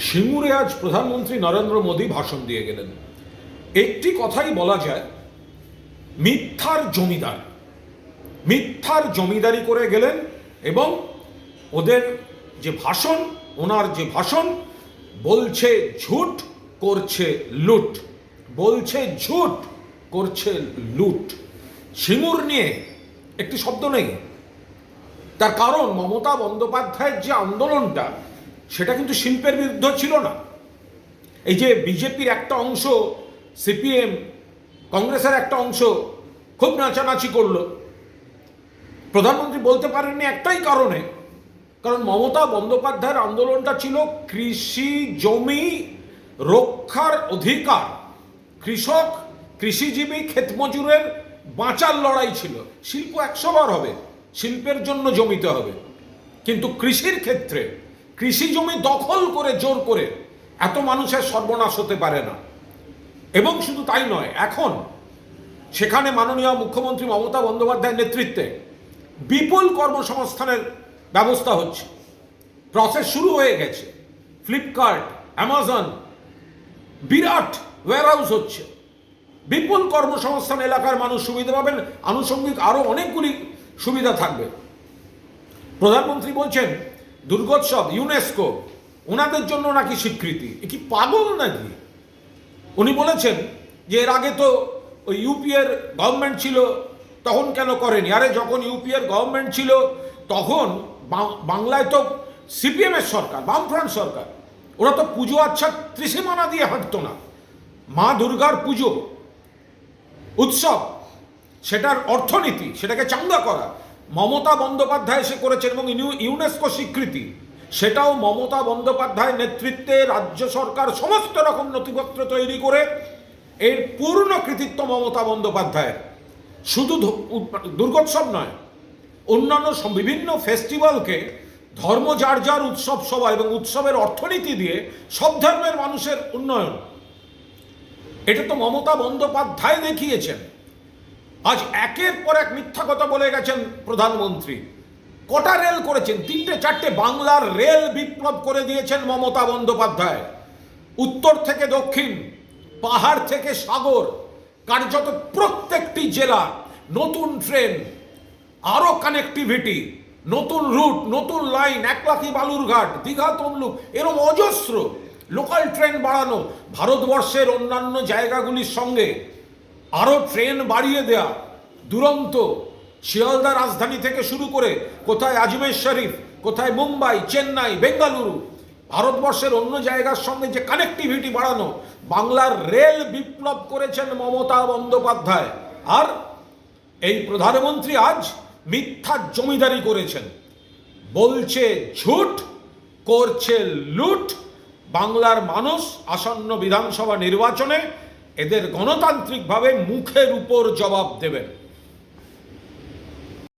সিঙ্গুরে আজ প্রধানমন্ত্রী নরেন্দ্র মোদী ভাষণ দিয়ে গেলেন। একটি কথাই বলা যায়, মিথ্যার জমিদার। মিথ্যার জমিদারি করে গেলেন এবং ওদের যে ভাষণ, ওনার যে ভাষণ, বলছে ঝুট, করছে লুট। বলছে ঝুট, করছে লুট। সিঙ্গুর নিয়ে একটি শব্দ নেই। তার কারণ মমতা বন্দ্যোপাধ্যায়ের যে আন্দোলনটা সেটা কিন্তু শিল্পের বিরুদ্ধে ছিল না। এই যে বিজেপির একটা অংশ, সিপিএম, কংগ্রেসের একটা অংশ খুব নাচানাচি করল। প্রধানমন্ত্রী বলতে পারেননি একটাই কারণে, কারণ মমতা বন্দ্যোপাধ্যায়ের আন্দোলনটা ছিল কৃষি জমি রক্ষার অধিকার। কৃষক, কৃষিজীবী ক্ষেতমজুরের বাঁচার লড়াই ছিল। শিল্প একশো বার হবে, শিল্পের জন্য জমিতে হবে। কিন্তু কৃষির ক্ষেত্রে কৃষি জমি দখল করে জোর করে এত মানুষের সর্বনাশ হতে পারে না। এবং শুধু তাই নয়, এখন সেখানে মাননীয় মুখ্যমন্ত্রী মমতা বন্দ্যোপাধ্যায়ের নেতৃত্বে বিপুল কর্মসংস্থানের ব্যবস্থা হচ্ছে। প্রসেস শুরু হয়ে গেছে। ফ্লিপকার্ট অ্যামাজন বিরাট ওয়্যারহাউস হচ্ছে। বিপুল কর্মসংস্থান এলাকার মানুষ সুবিধা পাবেন, আনুষঙ্গিক আরও অনেকগুলি সুবিধা থাকবে। প্রধানমন্ত্রী বলছেন দুর্গোৎসব ইউনেস্কো ওনাদের জন্য নাকি স্বীকৃতি? এ কি পাগল নাকি? উনি বলেছেন যে এর আগে তো ওই ইউপিএর গভর্নমেন্ট ছিল, তখন কেন করেনি? আরে যখন ইউপিএর গভর্নমেন্ট ছিল, তখন বাংলায় তো সিপিএমের সরকার, বামফ্রন্ট সরকার। ওরা তো পুজো আচ্ছা ত্রিসীমানা দিয়ে হাঁটতো না। মা দুর্গার পুজো, উৎসব, সেটার অর্থনীতি, সেটাকে চাঙ্গা করা মমতা বন্দ্যোপাধ্যায় এসে করেছেন এবং ইউ- ইউনেস্কো স্বীকৃতি। সেটাও মমতা বন্দ্যোপাধ্যায় নেতৃত্বে রাজ্য সরকার সমস্ত রকম নথিপত্র তৈরি করে এর পূর্ণ কৃতিত্ব মমতা বন্দ্যোপাধ্যায়ের। শুধু দুর্গোৎসব নয়, অন্যান্য বিভিন্ন ফেস্টিভ্যালকে ধর্ম যার যার উৎসব সভা এবং উৎসবের অর্থনীতি দিয়ে সব ধর্মের মানুষের উন্নয়ন। এটা তো মমতা বন্দ্যোপাধ্যায় দেখিয়েছেন। আজ একের পর এক মিথ্যা কথা বলে গেছেন প্রধানমন্ত্রী। কটা রেল করেছেন? তিনটে, চারটে বাংলার রেল বিপ্লব করে দিয়েছেন মমতা বন্দ্যোপাধ্যায়। উত্তর থেকে দক্ষিণ, পাহাড় থেকে সাগর, কার্যত প্রত্যেকটি জেলা, নতুন ট্রেন আরও কানেক্টিভিটি নতুন রুট নতুন লাইন একলাখি বালুরঘাট, দীঘা তমলুক, এরম অজস্র লোকাল ট্রেন বাড়ানো, ভারতবর্ষের অন্যান্য জায়গাগুলির সঙ্গে আরও ট্রেন বাড়িয়ে দেয়া, দুরন্ত। শিয়ালদা রাজধানী থেকে শুরু করে কোথায় আজমের শরীফ, কোথায় মুম্বাই, চেন্নাই, বেঙ্গালুরু, ভারতবর্ষের অন্য জায়গার সঙ্গে যে কানেক্টিভিটি বাড়ানো, বাংলার রেল বিপ্লব করেছেন মমতা বন্দ্যোপাধ্যায়। আর এই প্রধানমন্ত্রী আজ মিথ্যা জমিদারি করেছেন। বলছে ঝুট, করছে লুট। বাংলার মানুষ আসন্ন বিধানসভা নির্বাচনে এদের গণতান্ত্রিকভাবে মুখের উপর জবাব দেবেন।